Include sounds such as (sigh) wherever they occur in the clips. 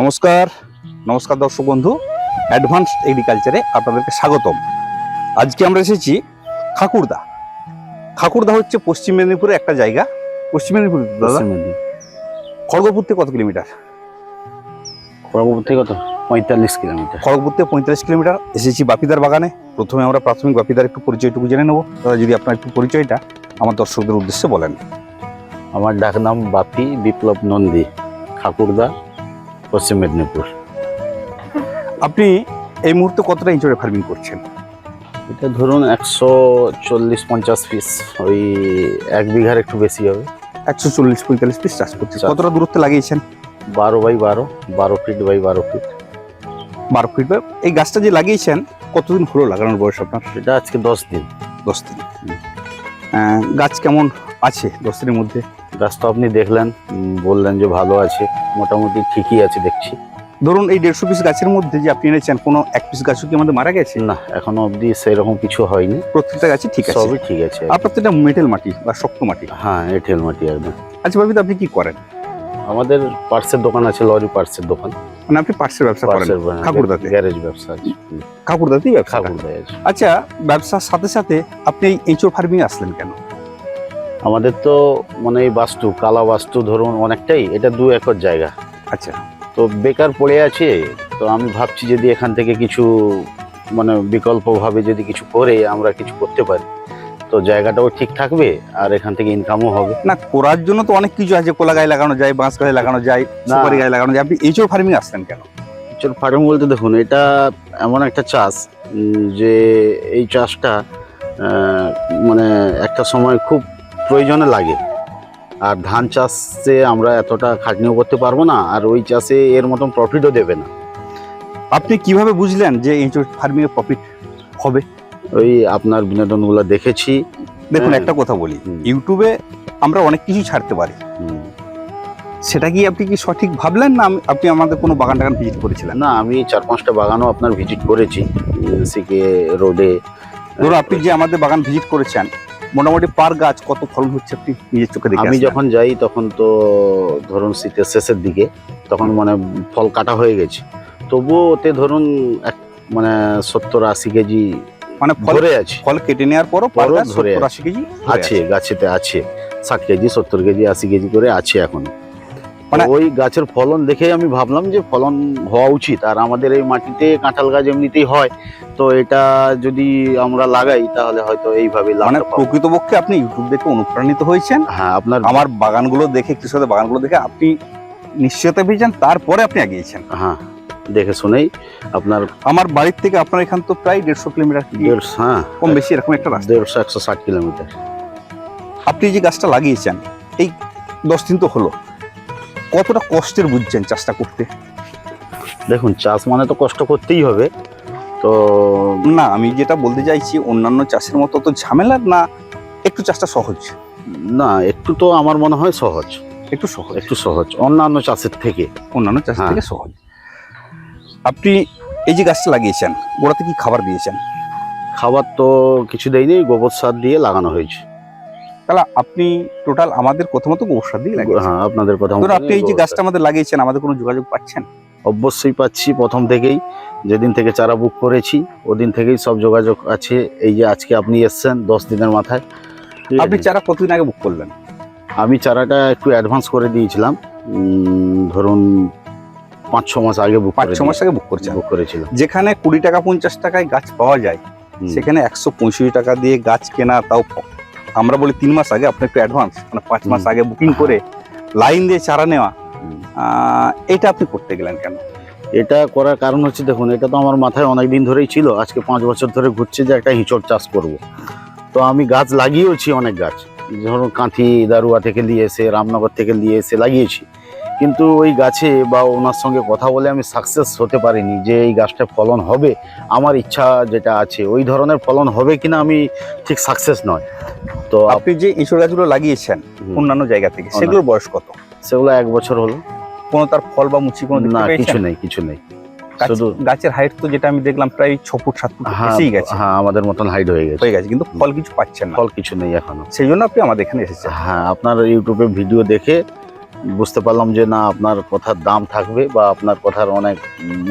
নমস্কার নমস্কার দর্শক বন্ধু অ্যাডভান্স এগ্রিকালচারে আপনাদেরকে স্বাগতম। আজকে আমরা এসেছি খাকুরদা। খাকুরদা হচ্ছে পশ্চিম মেদিনীপুরে একটা জায়গা। পশ্চিম মেদিনীপুর দাদা? খড়গপুর থেকে কত কিলোমিটার? খড়গপুর থেকে কত? পঁয়তাল্লিশ কিলোমিটার। খড়গপুর থেকে পঁয়তাল্লিশ কিলোমিটার। এসেছি বাপিদার বাগানে। প্রথমে আমরা প্রাথমিক বাপিদার একটু পরিচয়টুকু জেনে নেব। দাদা যদি আপনার একটু পরিচয়টা আমার দর্শকদের উদ্দেশ্যে বলেন। আমার ডাকনাম বাপি বিপ্লব নন্দী ঠাকুরদা পশ্চিম মেদিনীপুর। আপনি এই মুহূর্তে কতটা ইঞ্চুরে ফার্মিং করছেন? এটা ধরুন একশো চল্লিশ পঞ্চাশ পিস ওই এক বিঘার একটু বেশি হবে। একশো চল্লিশ পঁয়তাল্লিশ পিস চাষ করছেন। চাষ। কতটা দূরত্বে লাগিয়েছেন? বারো বাই বারো বারো ফিট বাই বারো ফিট বারো ফিট বা এই গাছটা যে লাগিয়েছেন কতদিন হলো লাগানোর বয়স আপনার? এটা আজকে দশ দিন। দশ দিন। গাছ কেমন আছে দশ দিনের মধ্যে? গাছ তো আপনি দেখলেন বললেন যে ভালো আছে মোটামুটি ঠিকই আছে দেখছি। ধরুন এই দেড়শো পিস গাছের মধ্যে যে আপনি এনেছেন কোনো এক পিস গাছও কি আমাদের মারা গেছে? না এখনও অবধি সেরকম কিছু হয়নি। প্রত্যেকটা গাছই ঠিক আছে? সবই ঠিক আছে। আপনার তো এটা মেটেল মাটি বা শক্ত মাটি। হ্যাঁ এঁটেল মাটি একদম। আচ্ছা ভাবি আপনি কি করেন? আমাদের পার্সের দোকান আছে লরি পার্সের দোকান। মানে আপনি পার্সের ব্যবসা করেন ঠাকুরদাতে? গ্যারেজ ব্যবসা আছে। ঠাকুরদাতেই ব্যবসা করেন। আচ্ছা ব্যবসার সাথে সাথে আপনি এই এঁচোর ফার্মিং আসলেন কেন? আমাদের তো মানে এই বাস্তু কালা বাস্তু ধরুন অনেকটাই এটা দু একর জায়গা। আচ্ছা। তো বেকার পড়ে আছে তো আমি ভাবছি যদি এখান থেকে কিছু মানে বিকল্পভাবে যদি কিছু করে আমরা কিছু করতে পারি। তো জায়গাটাও ঠিক থাকবে আর এখান থেকে ইনকামও হবে। না করার জন্য তো অনেক কিছু আছে কোলা গায়ে লাগানো যায় বাঁশ গায়ে লাগানো যায়। সুপারি গায়ে লাগানো যায়। আপনি এঁচোর ফার্মিং আসছেন কেন? চল ফার্ম বলতে দেখুন এটা এমন একটা চাষ যে এই চাষটা মানে একটা সময় খুব প্রয়োজনে লাগে। আর ধান চাষে আমরা এতটা খাটনিও করতে পারব না আর ওই চাষে এর মতন প্রফিটও দেবে না। আপনি কীভাবে বুঝলেন যে এঁচোর ফার্মিং এ প্রফিট হবে? ওই আপনার বিনোদনগুলো দেখেছি। দেখুন হ্যাঁ। একটা কথা বলি ইউটিউবে আমরা অনেক কিছু ছাড়তে পারি। সেটা কি আপনি কি সঠিক ভাবলেন না আপনি আমাদের কোনো বাগান টাগান ভিজিট করেছিলেন? না আমি চার পাঁচটা বাগানও আপনার ভিজিট করেছি সিকে রোডে। ধরুন আপনি যে আমাদের বাগান ভিজিট করেছেন মোটামুটি পার গাছ কত ফলন হচ্ছে আপনি নিজের চোখে দেখে আমি যখন যাই তখন তো ধরুন শীতের শেষের দিকে তখন মানে ফল কাটা হয়ে গেছে। তবুও ওতে ধরুন এক মানে সত্তর আশি কেজি মানে ফল ধরে আছে। ফল কেটে নেওয়ার পরও পার পরও ধরে আশি কেজি আছে। গাছেতে আছে। ষাট কেজি সত্তর কেজি আশি কেজি করে আছে এখন। মানে- ওই গাছের ফলন দেখে আমি ভাবলাম যে ফলন হওয়া উচিত। আর আমাদের এই মাটিতে কাঁঠাল গাছ এমনিতেই হয় তো এটা যদি আমরা লাগাই তাহলে হয়তো এইভাবে মানে প্রকৃতপক্ষে আপনি ইউটিউব দেখে অনুপ্রাণিত হয়েছেন। হ্যাঁ আপনার আমার বাগানগুলো দেখে কৃষকদের বাগানগুলো দেখে আপনি নিশ্চয়তা পেয়েছেন তারপরে আপনি এগিয়েছেন। হ্যাঁ দেখে শুনেই আপনার আমার বাড়ির থেকে আপনার এখান তো প্রায় দেড়শো কিলোমিটার দেড়শো হ্যাঁ কম বেশি এরকম একটা রাস্তা। দেড়শো একশো ষাট কিলোমিটার। আপনি যে গাছটা লাগিয়েছেন এই দশ দিন তো হলো কতটা কষ্টের বুঝছেন চাষটা করতে? দেখুন চাষ মানে তো কষ্ট করতেই হবে। তো না আমি যেটা বলতে চাইছি অন্যান্য চাষের মতো তো ঝামেলার না একটু চাষটা সহজ। না একটু তো আমার মনে হয় সহজ। একটু সহজ। একটু সহজ অন্যান্য চাষের থেকে। অন্যান্য চাষের হ্যাঁ। থেকে সহজ। আপনি এই যে গাছটা লাগিয়েছেন ওরাতে কি খাবার দিয়েছেন? খাবার তো কিছু দেয়নি গোবর সার দিয়ে লাগানো হয়েছে। তাহলে আপনি টোটাল আমাদের প্রথমত গোবর সার দিয়ে হ্যাঁ আপনাদের মতো আপনি এই যে গাছটা আমাদের লাগিয়েছেন আমাদের কোনো যোগাযোগ পাচ্ছেন? অবশ্যই পাচ্ছি প্রথম থেকেই। যেদিন থেকে চারা বুক করেছি ওদিন থেকেই সব যোগাযোগ আছে। এই যে আজকে আপনি এসছেন দশ দিনের মাথায়। আপনি চারা কতদিন আগে বুক করলেন? আমি চারাটা একটু অ্যাডভান্স করে দিয়েছিলাম। ধরুন পাঁচ ছ মাস আগে বুক পাঁচ ছ মাস আগে বুক করছেন। বুক করেছিলাম। যেখানে কুড়ি টাকা পঞ্চাশ টাকায় গাছ পাওয়া যায়। সেখানে একশো পঁয়ষট্টি টাকা দিয়ে গাছ কেনা তাও আমরা বলি তিন মাস আগে আপনি একটু অ্যাডভান্স মানে পাঁচ মাস আগে বুকিং করে লাইন দিয়ে চারা নেওয়া। এটা আপনি করতে গেলেন কেন? এটা করার কারণ হচ্ছে দেখুন এটা তো আমার মাথায় অনেক দিন ধরেই ছিল। আজকে পাঁচ বছর ধরে ঘুরছে যে একটা হিঁচড় চাষ করব। তো আমি গাছ লাগিয়েওছি অনেক গাছ। ধরুন কাঁথি দারুয়া থেকে নিয়ে এসে রামনগর থেকে নিয়ে এসে লাগিয়েছি। কিন্তু ওই গাছে বা ওনার সঙ্গে কথা বলে আমি সাকসেস হতে পারিনি যে এই গাছটা ফলন হবে। আমার ইচ্ছা যেটা আছে ওই ধরনের ফলন হবে কিনা আমি ঠিক সাকসেস নয়। তো আপনি যে ইঁচড় গাছগুলো লাগিয়েছেন অন্যান্য জায়গা থেকে সেগুলোর বয়স কত? সেগুলো এক বছর হলো। কোনো তার ফল বা মুচি কোনো না কিছু নেই কিছু নেই। শুধু গাছের হাইট তো যেটা আমি দেখলাম প্রায় ছ ফুট সাত ফুট হ্যাঁ বেশিই গেছে। হ্যাঁ আমাদের মতন হাইট হয়ে গেছে। হয়ে গেছে কিন্তু ফল কিছু পাচ্ছেন না। ফল কিছু নেই এখনও। সেই জন্য আপনি আমাদের এখানে এসেছেন। হ্যাঁ আপনার ইউটিউবে ভিডিও দেখে বুঝতে পারলাম যে না আপনার কথার দাম থাকবে বা আপনার কথার অনেক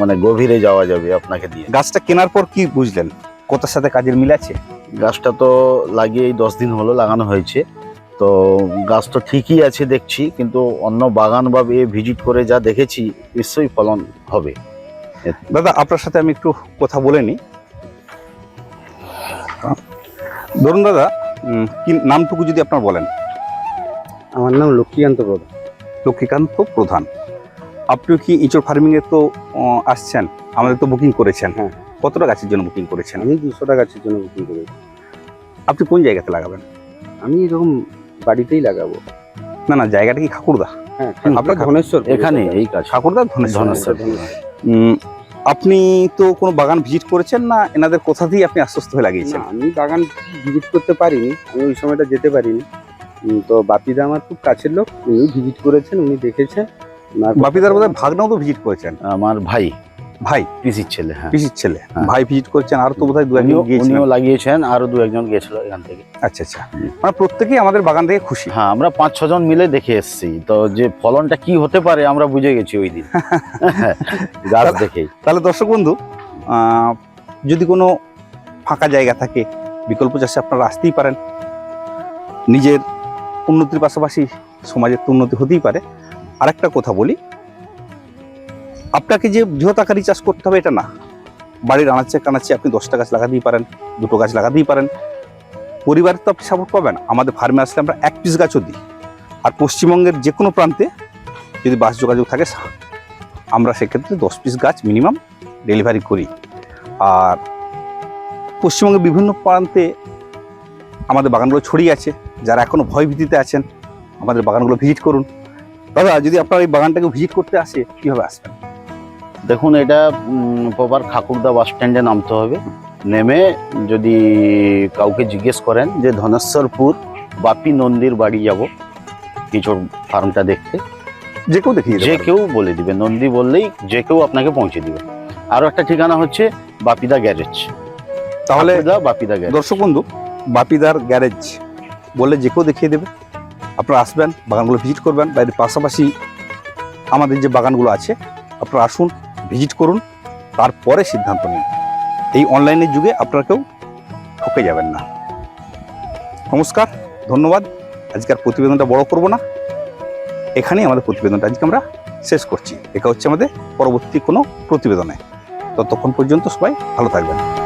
মানে গভীরে যাওয়া যাবে আপনাকে দিয়ে। গাছটা কেনার পর কি বুঝলেন? কোথার সাথে কাজের মিল আছে? গাছটা তো লাগিয়ে দশ দিন হলো লাগানো হয়েছে। তো গাছ তো ঠিকই আছে দেখছি কিন্তু অন্য বাগান বা এ ভিজিট করে যা দেখেছি নিশ্চয়ই ফলন হবে। দাদা আপনার সাথে আমি একটু কথা বলে নিই। ধরুন দাদা কি নামটুকু যদি আপনার বলেন। আমার নাম লক্ষ্মীকান্ত প্রধান। লক্ষ্মীকান্ত প্রধান। আপনিও কি ইঁচড় ফার্মিং এ তো আসছেন? আমাদের তো বুকিং করেছেন হ্যাঁ। কতটা গাছের জন্য বুকিং করেছেন? আমি দুশোটা গাছের জন্য বুকিং করেছি। আপনি কোন জায়গাতে লাগাবেন? আমি এরকম বাড়িতেই লাগাবো। না না জায়গাটা কি খাকুড়দা হ্যাঁ আপনার আপনার ধনেশ্বর। এখানে এই কাজ। ঠাকুরদা ধনেশ্বর। আপনি তো কোনো বাগান ভিজিট করেছেন না এনাদের কোথাতেই আপনি আশ্বস্ত হয়ে লাগিয়েছেন? আমি বাগান ভিজিট করতে পারিনি। আমি ওই সময়টা যেতে পারিনি। তো বাপিদা আমার খুব কাছের লোক উনি ভিজিট করেছেন উনি দেখেছেন। বাপিদার বোধহয় ভাগনাও তো ভিজিট করেছেন? আমার ভাই। ভাই? পিসির ছেলে হ্যাঁ। পিসির ছেলে। হ্যাঁ। ভাই ভিজিট করেছেন আর তো বোধহয় দু একজন উনিও- লাগিয়েছেন আরও দু একজন গিয়েছিল এখান থেকে। আচ্ছা আচ্ছা। মানে প্রত্যেকেই আমাদের বাগান থেকে খুশি। হ্যাঁ আমরা পাঁচ ছজন মিলে দেখে এসেছি। তো যে ফলনটা কি হতে পারে আমরা বুঝে গেছি ওই দিন। (laughs) গাছ দেখেই। তাহলে দর্শক বন্ধু যদি কোনো ফাঁকা জায়গা থাকে বিকল্প চাষে আপনারা আসতেই পারেন। নিজের উন্নতির পাশাপাশি সমাজের তো উন্নতি হতেই পারে। আর একটা কথা বলি, আপনাকে যে বৃহৎ আকারে চাষ করতে হবে এটা না। বাড়ির আনাচে কানাচে আপনি দশটা গাছ লাগাতেই পারেন, দুটো গাছ লাগাতেই পারেন। পরিবারের তো আপনি সাপোর্ট পাবেন আমাদের ফার্মে আসলে আমরা এক পিস গাছও দিই। আর পশ্চিমবঙ্গের যে কোনো প্রান্তে যদি বাস যোগাযোগ থাকে, আমরা সেক্ষেত্রে দশ পিস গাছ মিনিমাম ডেলিভারি করি। আর পশ্চিমবঙ্গের বিভিন্ন প্রান্তে আমাদের বাগানগুলো ছড়িয়ে আছে। যারা এখনও ভয় ভীতিতে আছেন আমাদের বাগানগুলো ভিজিট করুন। দাদা যদি আপনার এই বাগানটাকে ভিজিট করতে আসে কীভাবে আসবেন? দেখুন এটা প্রপার খাকুরদা বাস স্ট্যান্ডে নামতে হবে। নেমে যদি কাউকে জিজ্ঞেস করেন যে ধনেশ্বরপুর বাপি নন্দীর বাড়ি যাব। কিচোর ফার্মটা দেখতে। যে কেউ দেখিয়ে যে কেউ বলে দিবে। নন্দী বললেই যে কেউ আপনাকে পৌঁছে দিবে। আরও একটা ঠিকানা হচ্ছে বাপিদা গ্যারেজ। তাহলে বাপিদা গ্যারেজ। দর্শক বন্ধু বাপিদার গ্যারেজ। বললে যে কেউ দেখিয়ে দেবে। আপনারা আসবেন, বাগানগুলো ভিজিট করবেন, বা এর পাশাপাশি আমাদের যে বাগানগুলো আছে, আপনারা আসুন ভিজিট করুন, তারপরে সিদ্ধান্ত নিন। এই অনলাইনের যুগে আপনারা কেউ ঠকে যাবেন না। নমস্কার, ধন্যবাদ। আজকের প্রতিবেদনটা বড় করব না। এখানেই আমাদের প্রতিবেদনটা আজকে আমরা শেষ করছি। দেখা হচ্ছে আমাদের পরবর্তী কোনো প্রতিবেদনে। ততক্ষণ পর্যন্ত সবাই ভালো থাকবেন।